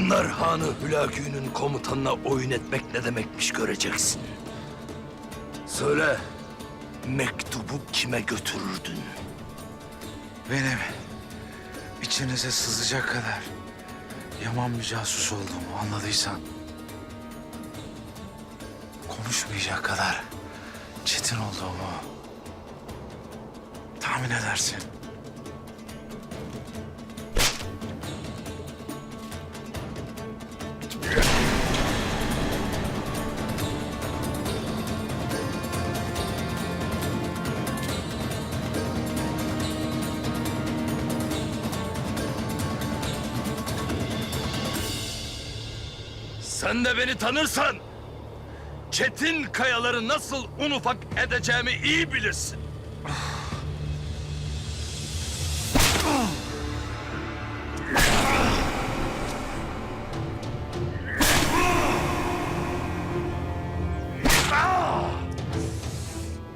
Kanlar Hanı Hülagü'nün komutanına oyun etmek ne demekmiş göreceksin. Söyle, mektubu kime götürürdün? Benim içinize sızacak kadar yaman bir casus olduğumu anladıysan... ...konuşmayacak kadar çetin olduğumu tahmin edersin. Sen de beni tanırsan, çetin kayaları nasıl un ufak edeceğimi iyi bilirsin.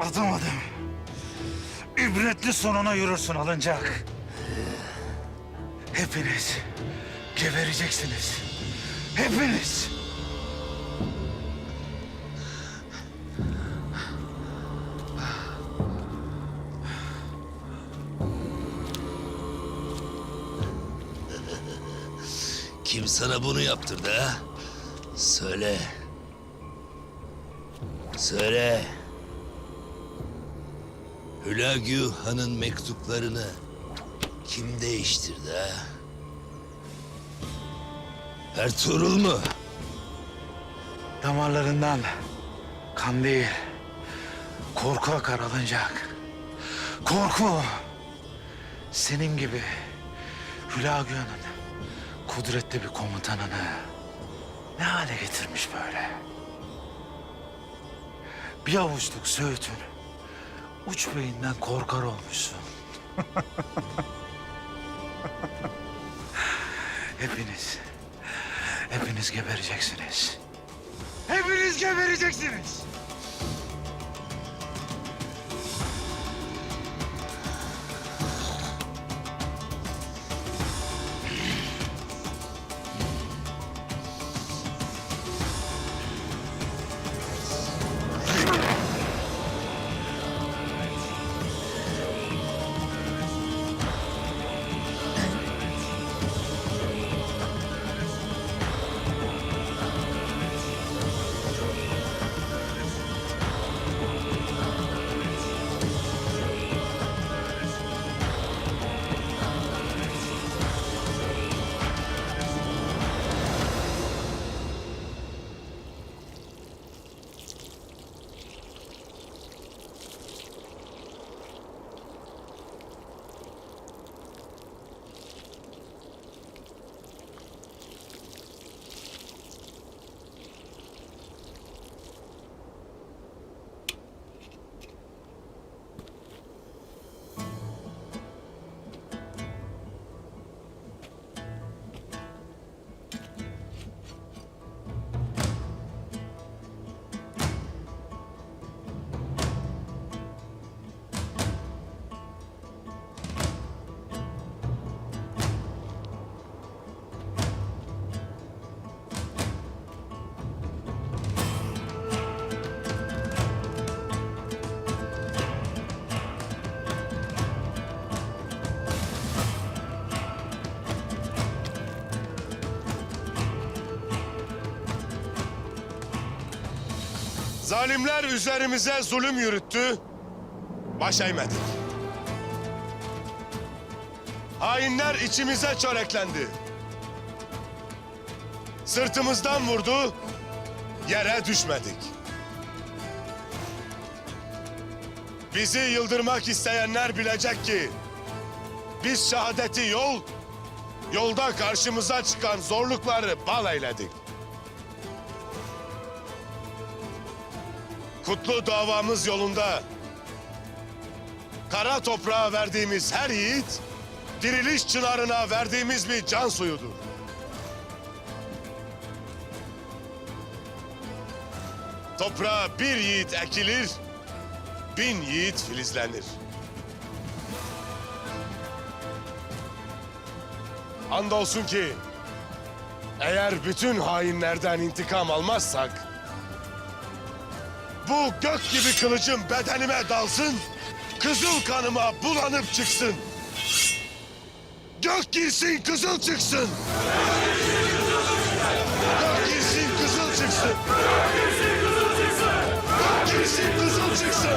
Adım adım. İbretli sonuna yürürsün alınacak. Hepiniz gebereceksiniz. Hepiniz. Kim sana bunu yaptırdı ha? Söyle. Söyle. Hülagü Han'ın mektuplarını kim değiştirdi ha? Ertuğrul mu? Damarlarından kan değil, korku akar alınacak. Korku. Senin gibi Hülagü'nün kudretli bir komutanını ne hale getirmiş böyle? Bir avuçluk söğütün uç beyinden korkar olmuşsun. hepiniz, hepiniz gebereceksiniz. Hepiniz gebereceksiniz. Zalimler üzerimize zulüm yürüttü, baş eğmedik. Hainler içimize çöreklendi. Sırtımızdan vurdu, yere düşmedik. Bizi yıldırmak isteyenler bilecek ki, biz şehadeti yol, yolda karşımıza çıkan zorlukları bal eyledik. Kutlu davamız yolunda kara toprağa verdiğimiz her yiğit, diriliş çınarına verdiğimiz bir can suyudur. Toprağa bir yiğit ekilir, bin yiğit filizlenir. Andolsun ki Eğer bütün hainlerden intikam almazsak... ...bu gök gibi kılıcım bedenime dalsın... ...kızıl kanıma bulanıp çıksın. Gök girsin, kızıl çıksın. Gök girsin, kızıl çıksın. Gök girsin, kızıl çıksın.